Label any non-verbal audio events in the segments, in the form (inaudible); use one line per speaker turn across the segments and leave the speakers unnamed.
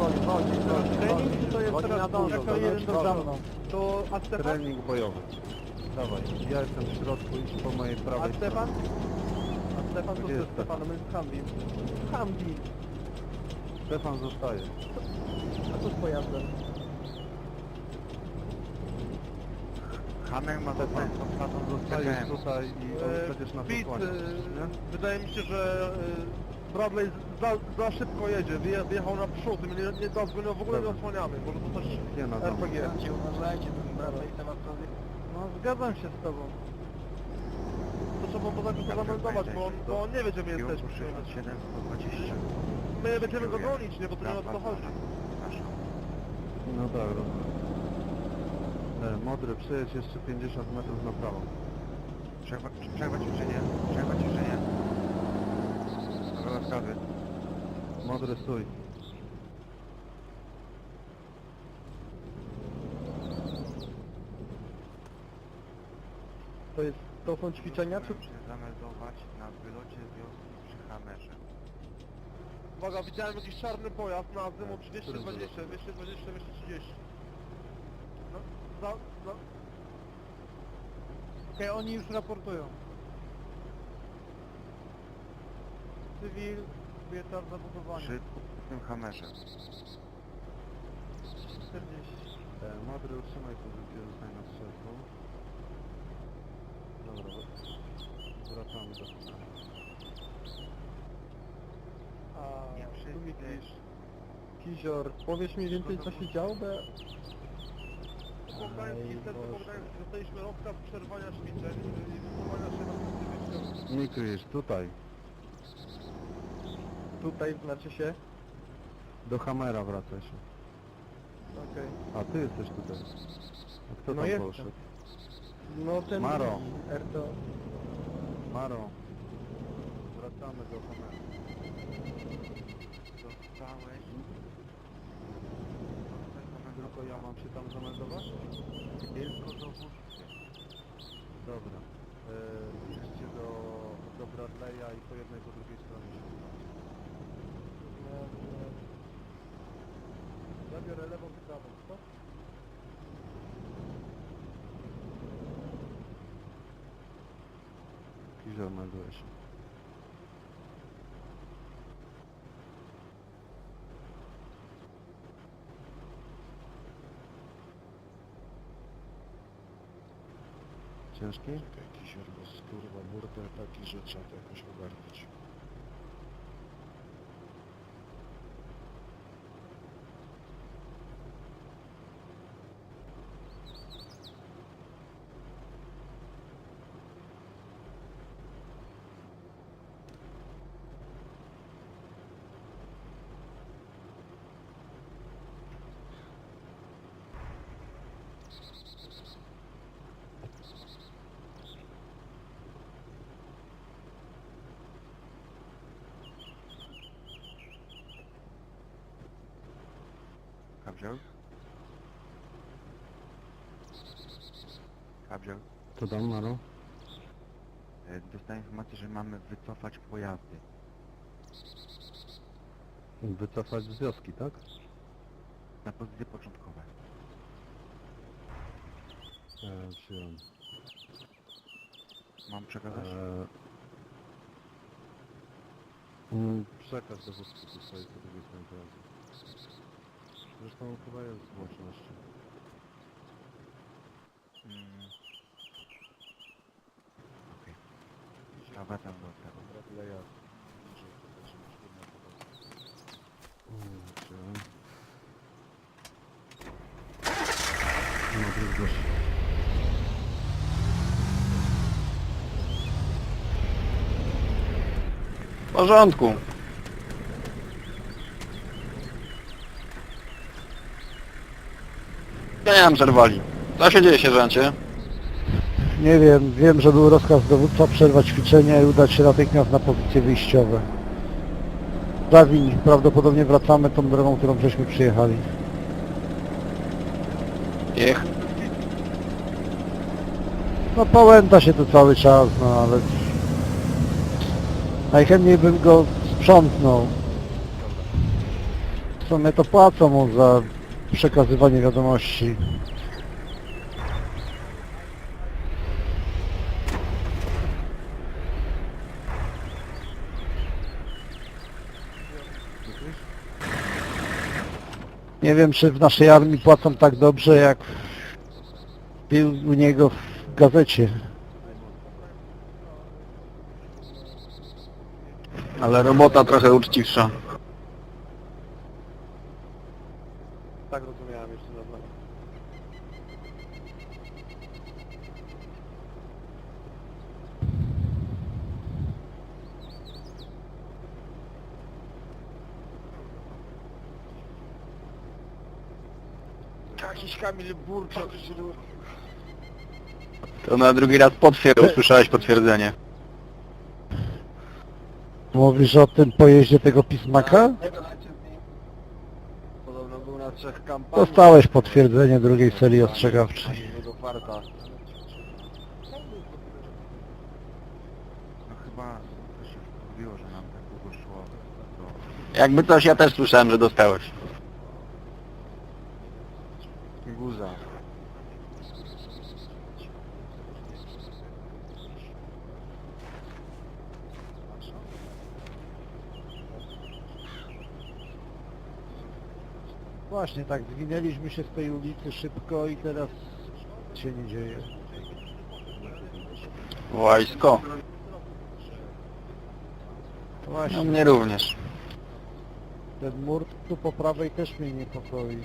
Woli, woli, woli.
Trening czy to jest teraz
nadążą,
jako jeden do za mną? To a Stefan?
Trening bojowy. Dawaj, ja jestem w środku, idź po mojej
A
prawej
Stefan? A Stefan to
Gdzie
co
jest
z Stefanem? Jest Humvee. Humvee.
Stefan zostaje.
A co z pojazdem?
Ma
Stefan,
ten,
Stefan zostajesz tutaj i
E,
będziesz nas
Pete,
osłaniać,
e, wydaje mi się, że e, Bradley za, za szybko jedzie, Wyje, wyjechał na przód i my nie, nie, teraz go nie, w ogóle nie osłaniamy, może to też
Nie na dom.
RPG.
uważajcie, ten Bradley temat
No zgadzam się z tobą. To trzeba poza tym zameldować, bo on, bo on nie wie gdzie my jesteśmy.
67, 120.
My będziemy go gonić, nie, bo to nie o to chodzi.
No tak, rozumiem. E, Modry, przejedź jeszcze 50 metrów na prawo.
Przerwa, przerwa ćwiczenie, przerwa ćwiczenie. Rola sprawy.
Modry, stój.
To jest, to są ćwiczenia, czy...
Się zameldować na wylocie z wioski przy Hammerze.
Uwaga, widziałem jakiś czarny pojazd na
Który
220, 220, 230. No, za, za... Okej, oni już raportują. Cywil, kobieta w zabudowaniu.
Przy tym Hammerze.
40.
E, Modry, utrzymaj pozycję, zostań na strzelku. Dobra, wr- wracamy do finału.
A,
Nie
tu
wszyscy.
widzisz. Kizior, powiesz mi więcej co się działo, bo...
Boże.
Bogdański, dostaliśmy rozkaz przerwania ćwiczeń i wycofania się na punkty wyjściowe.
Nie kryjesz, tutaj.
Tutaj znaczy się?
Do Hamera wracaj się.
Okej.
A ty jesteś tutaj. A kto
No
tam
jestem.
poszedł?
No ten...
Maro.
Erto...
Maro. Wracamy do Hamera.
Dostałeś...
Tylko ja mam się tam zameldować?
Tylko dowódcy.
Dobra. E, idźcie do, do Bradley'a i po jednej, po drugiej stronie się udacie.
Ja biorę lewą i prawą, co?
Melduje się. Ciężki?
Jakiś bo kurwa burdę taki, że trzeba to jakoś ogarnąć.
Kabziel? Kabziel?
To dam, Maro?
E, Dostałem informację, że mamy wycofać pojazdy.
Wycofać z wioski, tak?
Na pozycje początkowe.
E, przyjąłem.
Mam przekazać?
E, mm, przekaz do wózki tutaj po drugiej stronie pojazdu. Zresztą chyba jest z łącznością.
Mm. Okej. Okay. Wracam do tego.
Zgłoś.
W porządku. Ja nie mam przerwali. Co się dzieje, sierżancie?
Nie wiem, wiem, że był rozkaz dowódca przerwać ćwiczenia i udać się natychmiast na pozycje wyjściowe. Zawin, prawdopodobnie wracamy tą drogą, którą żeśmy przyjechali.
Niech.
No pałęta się tu cały czas, no ale... Najchętniej bym go sprzątnął. sumie to płacą mu za przekazywanie wiadomości. Nie wiem, czy w naszej armii płacą tak dobrze, jak był u niego w gazecie.
Ale robota trochę uczciwsza.
Tak rozumiałem jeszcze dawno.
Jakiś Kamil Burczak. To na drugi raz potwier... usłyszałeś potwierdzenie.
Mówisz o tym pojeździe tego pismaka?
Podobno był na trzech kampaniach.
Dostałeś potwierdzenie drugiej serii ostrzegawczej.
No tak
Jakby coś, ja też słyszałem, że dostałeś.
Właśnie tak, zwinęliśmy się z tej ulicy szybko i teraz się nie dzieje.
Wojsko. No
Właśnie,
mnie również.
ten mur tu po prawej też mnie niepokoi.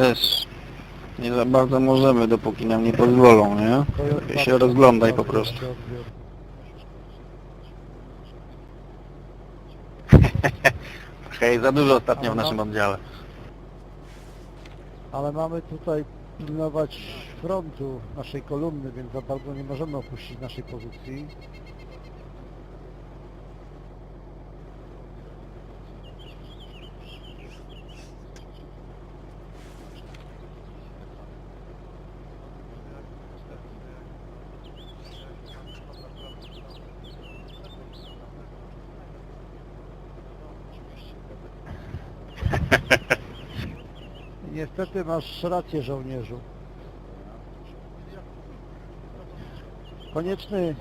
Wiesz, nie za bardzo możemy, dopóki nam nie pozwolą, nie?
Toyota
się rozglądaj po prostu. (laughs) Hej, za dużo ostatnio w naszym oddziale.
Ale mamy tutaj pilnować frontu naszej kolumny, więc za bardzo nie możemy opuścić naszej pozycji. (laughs) Niestety masz rację żołnierzu. Konieczny,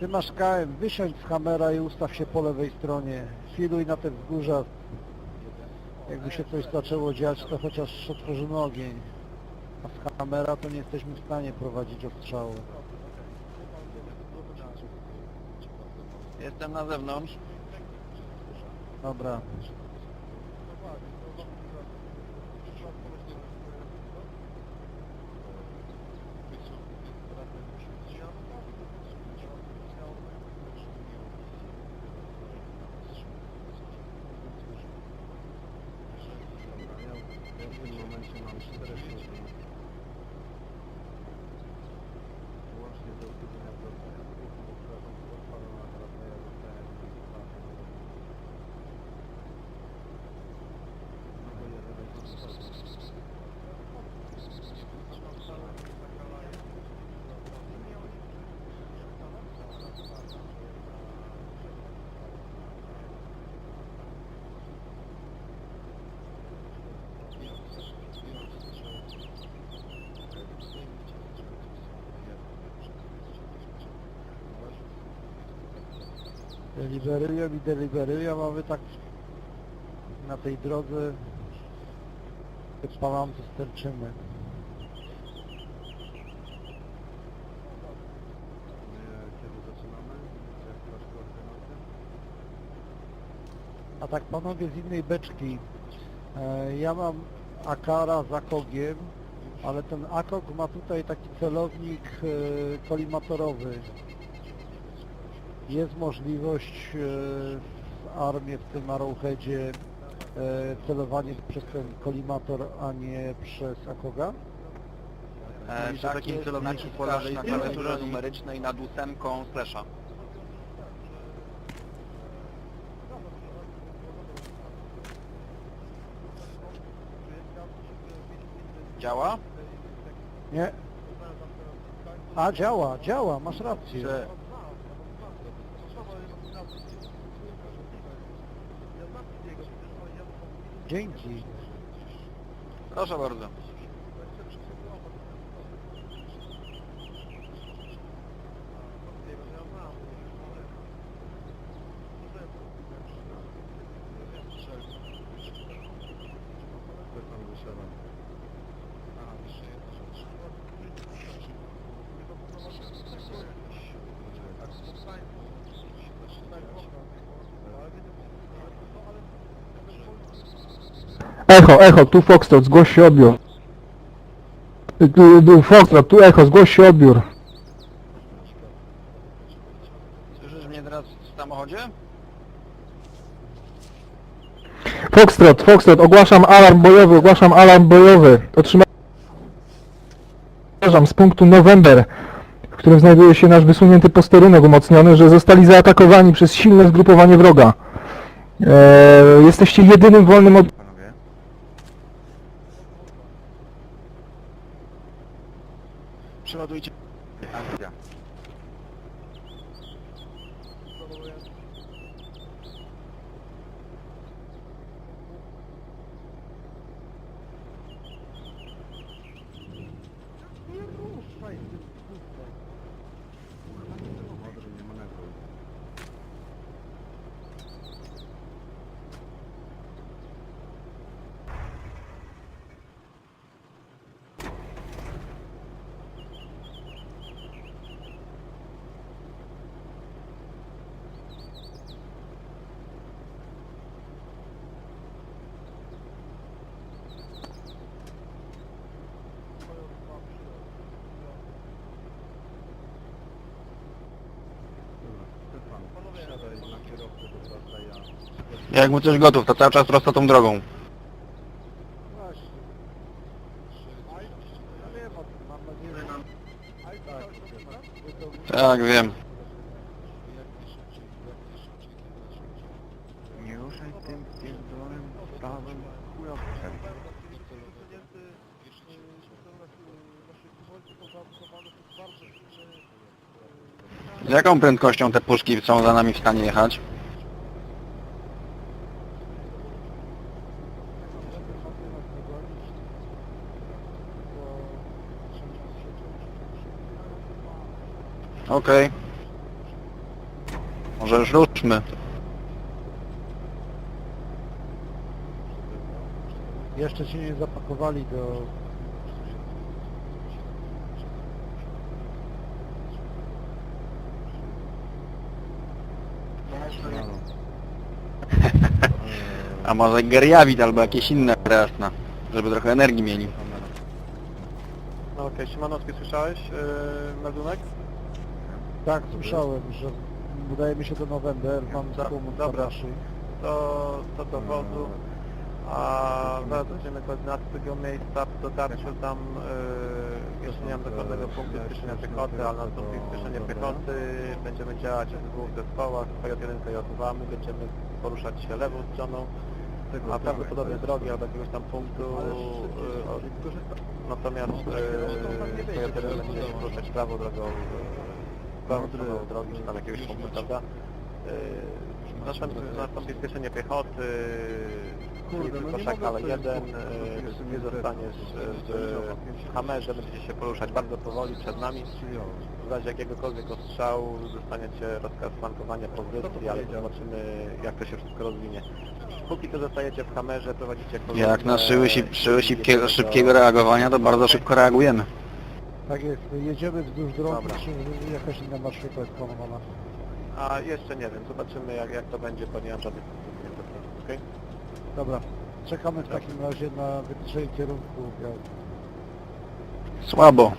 ty masz KM, wysiądź z kamera i ustaw się po lewej stronie. Filuj na te wzgórza. Jakby się coś zaczęło dziać, to chociaż otworzymy ogień. A z kamera to nie jesteśmy w stanie prowadzić ostrzały.
Jestem na zewnątrz.
Dobra. Deliberyją i deliberyją, a my tak na tej drodze.
Kiedy zaczynamy? Jak masz koordynację?
A tak panowie z innej beczki, e, ja mam Akara z Akogiem, ale ten Akog ma tutaj taki celownik e, kolimatorowy. Jest możliwość e, w armii, w tym Arrowheadzie e, celowanie przez ten kolimator, a nie przez Akoga?
E, przy takim celowniku po lewej na klawiaturze numerycznej nad ósemką slasha. Działa?
Nie. A, działa, działa, masz rację.
Czy...
Dzięki.
Proszę bardzo.
Stefan wysiadam.
Aha, jeszcze jedna rzecz. Tak, spotkanie.
Echo, echo, tu Foxtrot, zgłoś się odbiór. Tu, tu Foxtrot, tu echo, zgłoś się odbiór.
Słyszysz mnie teraz w samochodzie?
Foxtrot, Foxtrot, ogłaszam alarm bojowy, ogłaszam alarm bojowy. Otrzymałem z punktu November, w którym znajduje się nasz wysunięty posterunek umocniony, że zostali zaatakowani przez silne zgrupowanie wroga. Eee, jesteście jedynym wolnym od...
Panowie?
Przeładujcie.
Akcja.
Modry nie manewruj. Dobra, Stefan, siadaj na kierowcę do brata, ja...
Jak mu gotów, to cały czas prosto tą drogą.
Właśnie. Ja wiem o tym, mam nadzieję, że...
Tak, wiem.
Jak najszybciej, jak najszybciej, jak najszybciej.
Nie ruszaj tym pierdolonym stałym chujowcem.
Z jaką prędkością te puszki są za nami w stanie jechać? Okej. Może już ruszmy.
Jeszcze się nie zapakowali do...
A może geriawit albo jakieś inne jasna, żeby trochę energii mieli.
No okej, Szymanowski słyszałeś yy, meldunek?
Tak, słyszałem, że udaje mi się do November, mam
Da-
tłum
dobra.
Tabaszy.
To, to dowodu, a zaraz będziemy koordynaty tego miejsca w dotarciu tam, yy, jeszcze nie mam dokładnego punktu spieszenia piechoty, ale na to spieszenie piechoty będziemy działać w dwóch zespołach, KJ1, KJ2, my będziemy poruszać się lewą stroną, a prawdopodobnie drogi albo jakiegoś tam punktu, od, natomiast yy, KJ1 będzie się poruszać prawą drogą, yy, prawą stroną drogi, czy tam jakiegoś punktu, prawda? Następnie nastąpi spieszenie piechoty,
no nie
Koszak,
mogę
ale
sobie
jeden,
jeszcze
nie
nie
zostaniesz w kamerze, będziecie się poruszać bardzo powoli przed nami. W razie jakiegokolwiek ostrzału dostaniecie rozkaz flankowania pozycji, ale zobaczymy jak to się wszystko rozwinie. Póki to zostajecie w kamerze, prowadzicie kolumnę...
Jak na szyły, si- szyły
jedziecie
szybkiego,
do-
szybkiego reagowania, to bardzo szybko reagujemy.
Tak jest, jedziemy wzdłuż drogi,
Dobra.
czy jakaś inna marszruta jest planowana?
A jeszcze nie wiem, zobaczymy jak, jak to będzie, bo nie mam żadnych. Okej?
Dobra, czekamy w takim razie na wytyczenie kierunku jazdy.
Słabo.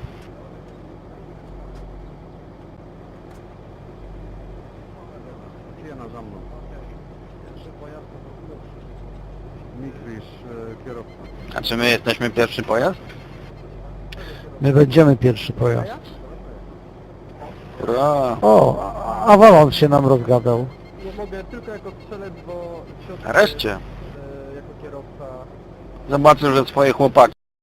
Jena za mną. Mikwisz, e, kierowca.
A czy my jesteśmy pierwszy pojazd?
My będziemy pierwszy pojazd.
Ura.
O, a- Avalon się nam rozgadał.
Nie mogę tylko jako strzelec, bo...
Nareszcie.
jako kierowca
Zobaczył, że swoje chłopaki.